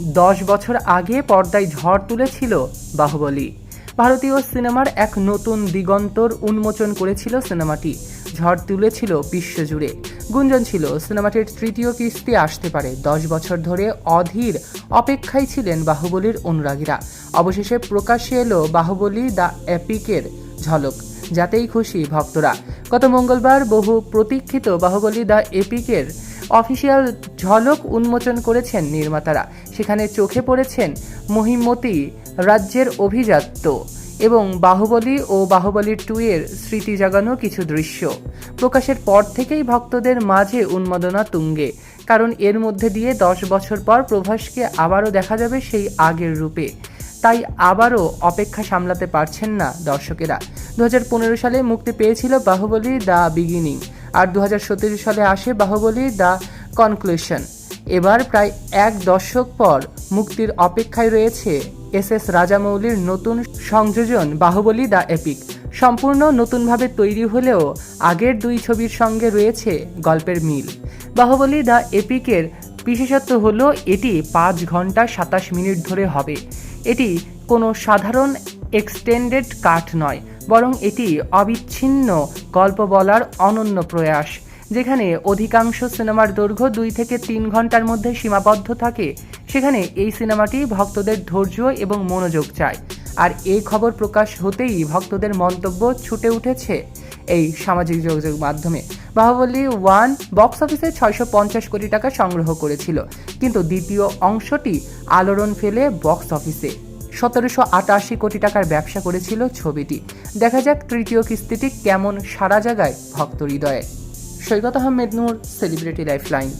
দশ বছর আগে পর্দায় ঝড় তুলেছিল বাহুবলী। ভারতীয় সিনেমার এক নতুন দিগন্তর উন্মোচন করেছিল সিনেমাটি। ঝড় তুলেছিল বিশ্বজুড়ে। গুঞ্জন ছিল, সিনেমাটির তৃতীয় কিস্তি আসতে পারে। দশ বছর ধরে অধীর অপেক্ষায় ছিলেন বাহুবলীর অনুরাগীরা। অবশেষে প্রকাশ্যে এলো বাহুবলী দ্য অ্যাপিকের ঝলক, যাতেই খুশি ভক্তরা। গত মঙ্গলবার বহু প্রতীক্ষিত বাহুবলী দ্য এপিকের অফিসিয়াল ঝলক উন্মোচন করেছেন নির্মাতারা। সেখানে চোখে পড়েছেন মহিমতি রাজ্যের অভিজাত্য এবং বাহুবলী ও বাহুবলী টু এর স্মৃতি জাগানো কিছু দৃশ্য। প্রকাশের পর থেকেই ভক্তদের মাঝে উন্মাদনা তুঙ্গে, কারণ এর মধ্যে দিয়ে দশ বছর পর প্রভাসকে আবারও দেখা যাবে সেই আগের রূপে। তাই আবারও অপেক্ষা সামলাতে পারছেন না দর্শকেরা। দু হাজার পনেরো সালে মুক্তি পেয়েছিল বাহুবলী দ্য বিগিনিং। আর দু সালে আসে বাহুবলী দ্য কনক্লুশন। এবার প্রায় এক দশক পর মুক্তির অপেক্ষায় রয়েছে এস এস রাজামৌলির নতুন সংযোজন বাহুবলী দ্য এপিক। সম্পূর্ণ নতুনভাবে তৈরি হলেও আগের দুই ছবির সঙ্গে রয়েছে গল্পের মিল। বাহুবলী দ্য এপিকের বিশেষত্ব হলো এটি পাঁচ ঘণ্টা সাতাশ মিনিট ধরে হবে। এটি কোনো সাধারণ এক্সটেন্ডেড কাট নয়, বরং এটি অবিচ্ছিন্ন গল্প বলার অনন্য প্রয়াস, যেখানে অধিকাংশ সিনেমার দৈর্ঘ্য দুই থেকে তিন ঘণ্টার মধ্যে সীমাবদ্ধ থাকে, সেখানে এই সিনেমাটি ভক্তদের ধৈর্য এবং মনোযোগ চায়। আর এই খবর প্রকাশ হতেই ভক্তদের মন্তব্য ছুটে উঠেছে এই সামাজিক যোগাযোগ মাধ্যমে। বাহুবলী ওয়ান বক্স অফিসে ছয়শো পঞ্চাশ কোটি টাকা সংগ্রহ করেছিল, কিন্তু দ্বিতীয় অংশটি আলোড়ন ফেলে বক্স অফিসে। সতেরোশো আটাশি কোটি টাকার ব্যবসা করেছিল ছবিটি। দেখা যাক তৃতীয় কিস্তিটি কেমন সারা জায়গায় ভক্ত হৃদয়ে। Saikat Ahmed Noor celebrity lifeline